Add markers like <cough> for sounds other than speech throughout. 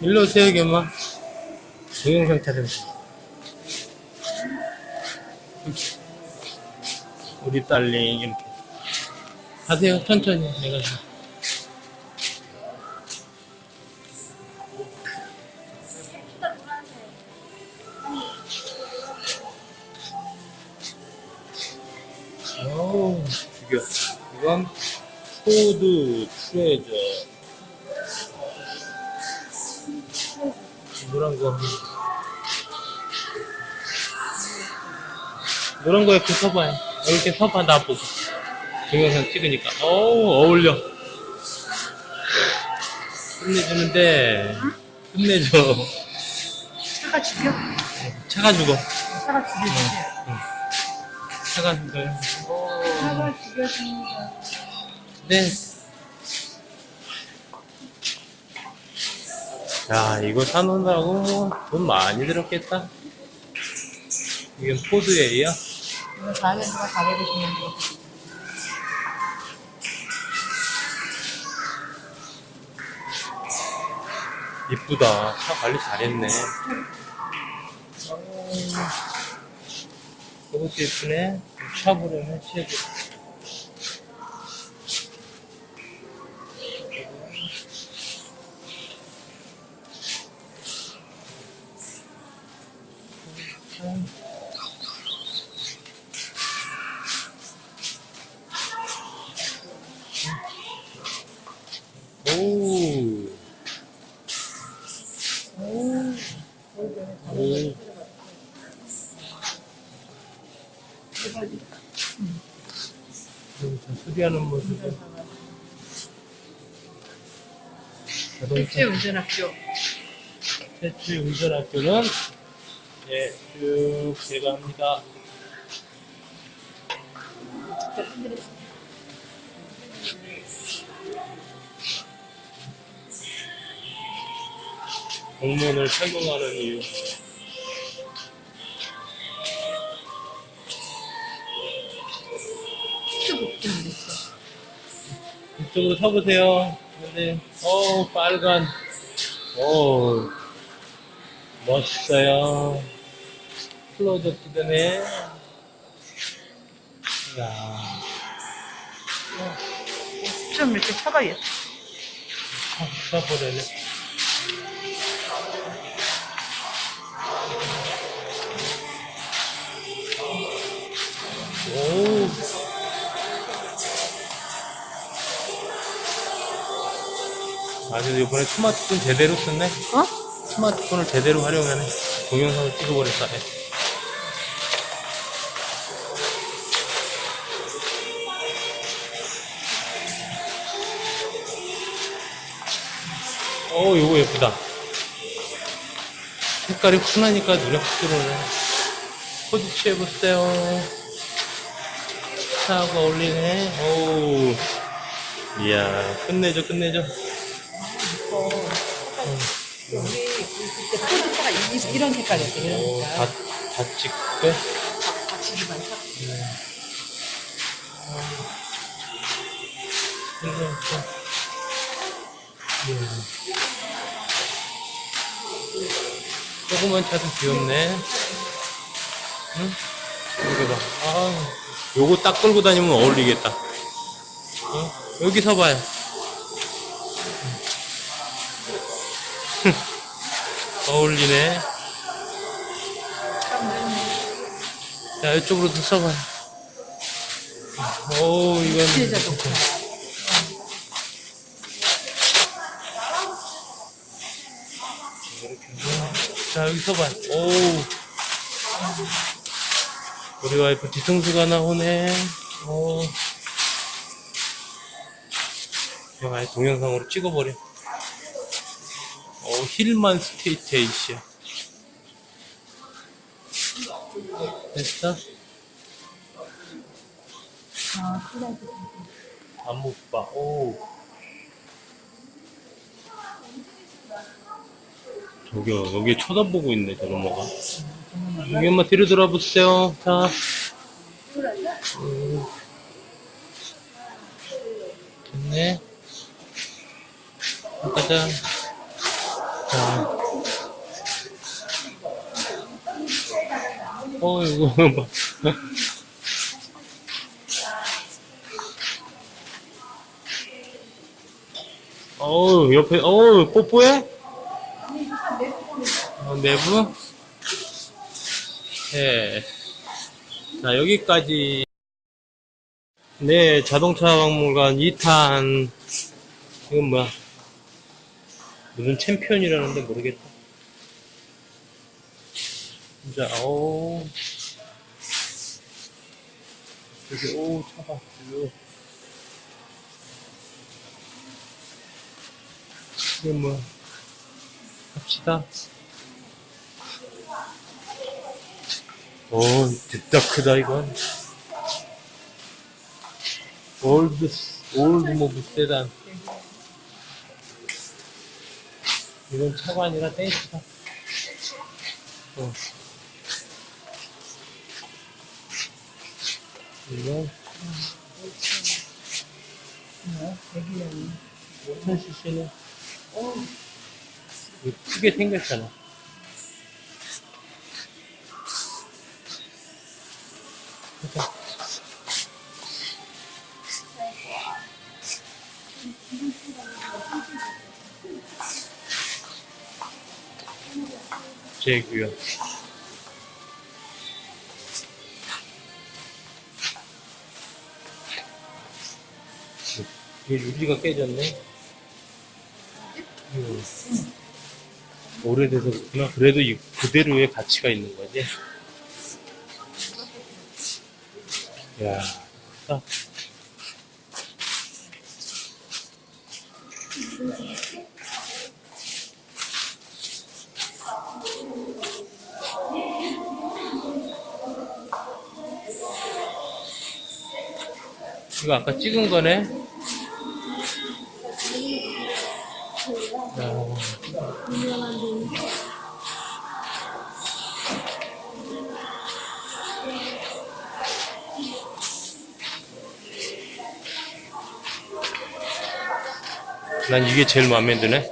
일로 오세요, 여기 엄마. 동영상 촬영. 우리 딸링, 이렇게. 가세요, 천천히. 내가. 좀. 어우, 죽여. 이건 포드 트레저. 노란 거. 노란 거 옆에 서봐요. 이렇게 서봐, 나 보고. 동영상 찍으니까. 어우, 어울려. 끝내주는데, 끝내줘. 차가 죽여. 차가 죽어. 차가 죽여주세요. 차가 죽어요. 차가 죽여줍니다. 네. 야, 이거 사놓으라고 돈 많이 들었겠다. 이건 포드웨이야? 이거 다음에 누가 가져보시면 돼요. 이쁘다. 차 관리 잘했네. 이것도 예쁘네. 샤브를 해치해줘. 오. 오. 여기서 수리하는 모습을 자동차 운전학교. 최초 운전학교는 예, 쭉 제가 합니다. 공문을 착용하는 이유. 이쪽으로 서보세요. 네. 어 빨간. 오, 멋있어요. 클로즈업 되네. 야, 좀 이렇게 서봐요. 쳐버려네. 아, 그래도 이번에 스마트폰 제대로 썼네? 어? 스마트폰을 제대로 활용하네. 동영상을 찍어버렸다. 네. 어, 이거 예쁘다. 색깔이 훈하니까 눈에 확 들어오네. 포즈 취해보세요. 차하고 어울리네. 오. 이야, 끝내줘, 끝내줘. 우리 그때 포드차가 이, 이런 색깔이었어. 이런 오, 색깔. 다, 다 찍고. 받치기만 차. 조그만 차도 귀엽네. 응? 여기 봐. 아, 요거 딱 끌고 다니면 어울리겠다. 어? 여기 서봐요. <laughs> 어울리네. 자, 이쪽으로도 서봐요. 오, 이건. 뒤에 자동차. 자, 여기 서봐요. 오. 우리 와이프 뒤통수가 나오네. 오. 그냥 아예 동영상으로 찍어버려. 오, 힐만 스테이테이시야. 됐어? 아, 플라이트. 안못 봐. 오. 저기요, 여기 쳐다보고 있네, 저 엄마가. 여기 엄마 뒤로 돌아보세요. 자. 음. 됐네. 가자. 자. 어이구, 뭐. 어우, 옆에, 어우, 뽀뽀해? 어, 내부? 네. 자, 여기까지. 네, 자동차 박물관 2탄. 이건 뭐야? 무슨 챔피언이라는데 모르겠다. 자, 오. 여기, 오, 차가. 쭉. 이게 뭐야? 갑시다. 오, 진짜 크다, 이건. 올드, 올드 모브 세단. 이건 차가 아니라 댄스다. 어. 이건 여기는 5,000cc는 크게 생겼잖아. 제구요. 이게 유리가 깨졌네. 음. 오래돼서 그렇구나. 그래도 이 그대로의 가치가 있는 거지. 야, 크다. 이거 아까 찍은 거네? 야. 난 이게 제일 마음에 드네.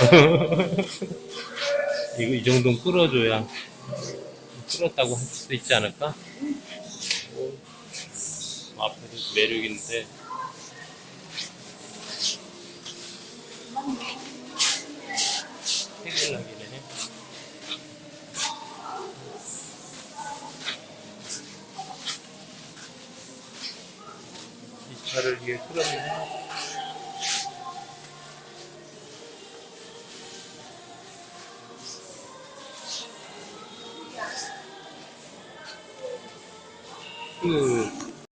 <laughs> 이거 이 정도는 끌어줘야 끌었다고 할 수도 있지 않을까? 오, 앞에도 매력 있는데. 해결락이네. 이 차를 위해 끌었네. 그